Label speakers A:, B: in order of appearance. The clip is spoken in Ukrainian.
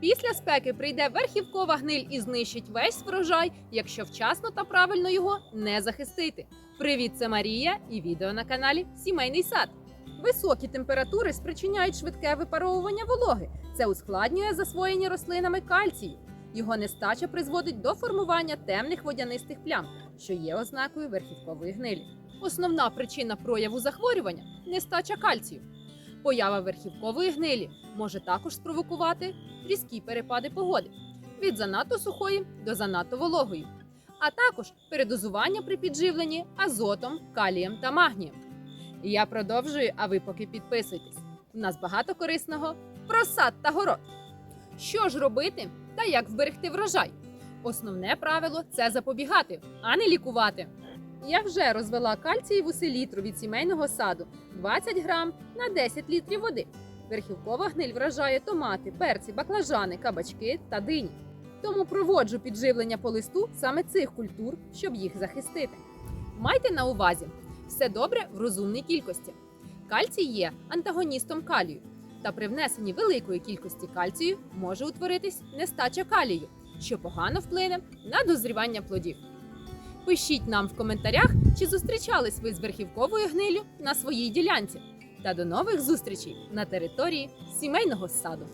A: Після спеки прийде верхівкова гниль і знищить весь врожай, якщо вчасно та правильно його не захистити. Привіт, це Марія і відео на каналі Сімейний сад. Високі температури спричиняють швидке випаровування вологи. Це ускладнює засвоєння рослинами кальцію. Його нестача призводить до формування темних водянистих плям, що є ознакою верхівкової гнилі. Основна причина прояву захворювання нестача кальцію. Поява верхівкової гнилі може також спровокувати різкі перепади погоди від занадто сухої до занадто вологої, а також передозування при підживленні азотом, калієм та магнієм. Я продовжую, а ви поки підписуйтесь. У нас багато корисного про сад та город. Що ж робити та як вберегти врожай? Основне правило це запобігати, а не лікувати. Я вже розвела кальцієву селітру від сімейного саду 20 грам на 10 літрів води. Верхівкова гниль вражає томати, перці, баклажани, кабачки та дині. Тому проводжу підживлення по листу саме цих культур, щоб їх захистити. Майте на увазі, все добре в розумній кількості. Кальцій є антагоністом калію, та при внесенні великої кількості кальцію може утворитись нестача калію, що погано вплине на дозрівання плодів. Пишіть нам в коментарях, чи зустрічались ви з верхівковою гнилю на своїй ділянці. Та до нових зустрічей на території сімейного саду.